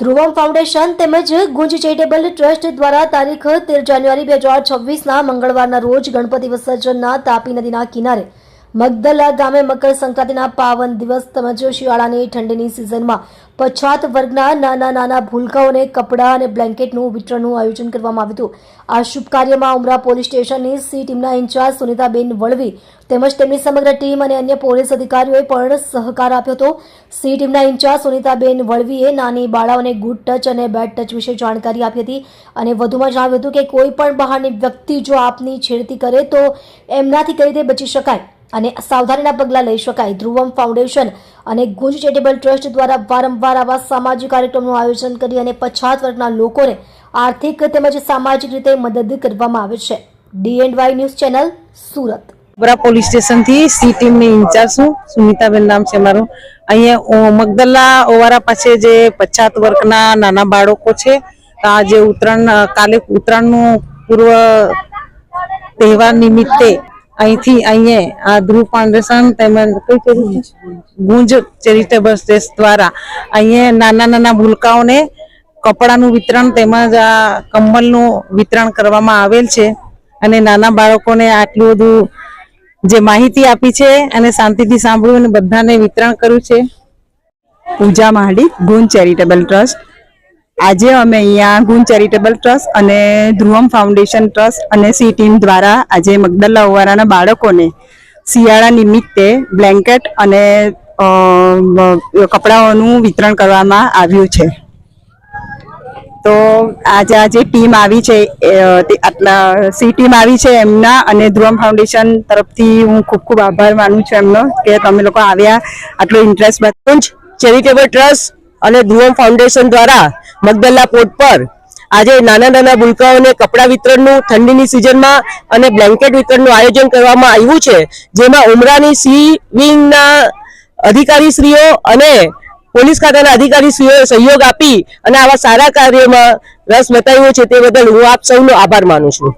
ધ્રુવમ foundation તેમજ ગુંજ charitable trust દ્વારા તારીખ તેર જાન્યુઆરી બે હજાર છવ્વીસના મંગળવારના રોજ ગણપતિ વિસર્જનના તાપી નદીના કિનારે મગદલા ગામે મકર સંક્રાંતિના પાવન દિવસ તેમજ શિયાળાની ઠંડીની સિઝનમાં પછાત વર્ગના નાના નાના ભૂલકાઓને કપડાં અને બ્લેન્કેટનું વિતરણનું આયોજન કરવામાં આવ્યું હતું. આ શુભ કાર્યમાં ઉમરા પોલીસ સ્ટેશનની સી ટીમના ઇન્ચાર્જ સુનિતાબેન વળવી તેમજ તેમની સમગ્ર ટીમ અને અન્ય પોલીસ અધિકારીઓએ પણ સહકાર આપ્યો હતો. સી ટીમના ઇન્ચાર્જ સુનિતાબેન વળવીએ નાની બાળાઓને ગુડ ટચ અને બેડ ટચ વિશે જાણકારી આપી હતી અને વધુમાં જણાવ્યું હતું કે કોઈ પણ બહારની વ્યક્તિ જો આપની છેડતી કરે તો એમનાથી કઈ રીતે બચી શકાય? અને સાવધાનીના પગલાં લઈ શકાય. ધ્રુવમ ફાઉન્ડેશન અને ગુંજ ચેરિટેબલ ટ્રસ્ટ દ્વારા વારંવાર આવા સામાજિક કાર્યક્રમનું આયોજન કરી અને પછાત વર્ગના લોકોને આર્થિક તેમજ સામાજિક રીતે મદદ કરવામાં આવે છે. D and Y news channel Surat. વરા પોલીસ સ્ટેશનથી સી ટીમની ઇન્ચાર્જ છું, સુનિતાબેન નામ છે મારું. અહીંયા મગદલ્લા મગદલા ઓવારા પાસે જે પછાત વર્ગના નાના બાળકો છે આ જે ઉત્તરાયણ, કાલે ઉત્તરાયણનું પૂર્વ તહેવાર નિમિત્તે અહીંથી અહીંયા આ ધ્રુવ ફાઉન્ડેશન તેમજ ગુંજ ચેરિટેબલ ટ્રસ્ટ દ્વારા. અહીંયા નાના નાના ભૂલકાઓને કપડાનું વિતરણ તેમજ આ કંબલનું વિતરણ કરવામાં આવેલ છે અને નાના બાળકોને આટલું બધું જે માહિતી આપી છે અને શાંતિથી સાંભળ્યું અને બધાને વિતરણ કર્યું છે. પૂજા મહાડી ગુંજ ચેરિટેબલ ટ્રસ્ટ. આજે અમે અહીંયા ગુણ ચેરિટેબલ ટ્રસ્ટ અને ધ્રુવમ ફાઉન્ડેશન ટ્રસ્ટ અને સી ટીમ દ્વારા આજે મગદલ્લા ઓવારાના બાળકોને શિયાળા નિમિત્તે બ્લેન્કેટ અને કપડાઓનું વિતરણ કરવામાં આવ્યું છે. તો આજે આ જે ટીમ આવી છે આટલા, સી ટીમ આવી છે એમના અને ધ્રુવમ ફાઉન્ડેશન તરફથી હું ખૂબ ખૂબ આભાર માનું છું એમનો કે તમે લોકો આવ્યા આટલો ઇન્ટરેસ્ટ કુંજ ચેરિટેબલ ટ્રસ્ટ અને ધ્રુવમ ફાઉન્ડેશન દ્વારા મગદલ્લા પોર્ટ પર આજે નાના નાના ભૂલકાઓને કપડાં વિતરણનું ઠંડીની સિઝનમાં અને બ્લેન્કેટ વિતરણનું આયોજન કરવામાં આવ્યું છે, જેમાં ઉમરાની સી વિંગના અધિકારીશ્રીઓ અને પોલીસ ખાતાના અધિકારીશ્રીઓએ સહયોગ આપી અને આવા સારા કાર્યમાં રસ બતાવ્યો છે તે બદલ હું આપ સૌનો આભાર માનું છું.